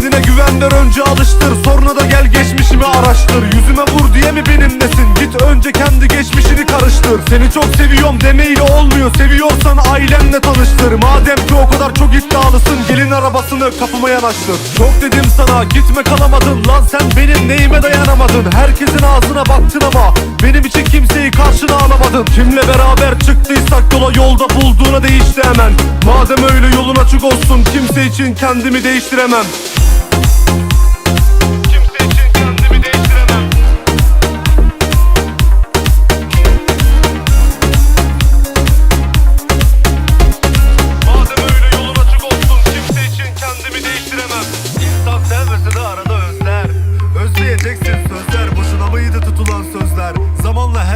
Kendine güven ver önce alıştır. Sonra da gel geçmişimi araştır. Yüzüme vur diye mi benimlesin? Git önce kendi geçmişini karıştır. Seni çok seviyorum demeyle olmuyor. Seviyorsan ailenle tanıştır. Madem ki o kadar çok iddialısın Gelin arabasını kapıma yanaştır. Çok dedim sana gitme kalamadın. Lan sen benim neyime dayanamadın? Herkesin ağzına baktın ama Benim için kimseyi karşına alamadın. Kimle beraber çıktıysak yola yolda bulduğuna değişti hemen. Madem öyle yolun açık olsun Kimse için kendimi değiştiremem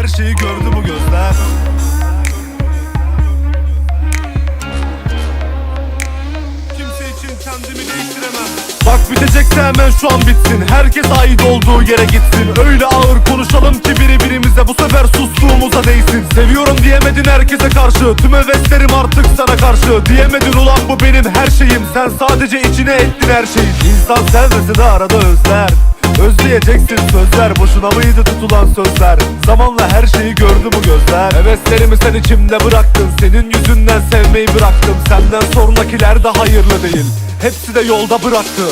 her şeyi gördü bu gözler. Kimse için kendimi değiştiremem. Bak bitecekse hemen şu an bitsin. Herkes ait olduğu yere gitsin. Öyle ağır konuşalım ki biri birimize Bu sefer sustuğumuza değsin. Seviyorum diyemedin herkese karşı. Tüm heveslerim artık sana karşı. Diyemedin ulan bu benim her şeyim. Sen sadece içine ettin her şeyi. İnsan sevmese de arada özler Özleyeceksin sözler Boşuna mıydı tutulan sözler? Zamanla her şeyi gördü bu gözler. Heveslerimi sen içimde bıraktın Senin yüzünden sevmeyi bıraktım. Senden sonrakiler de hayırlı değil Hepsi de yolda bıraktı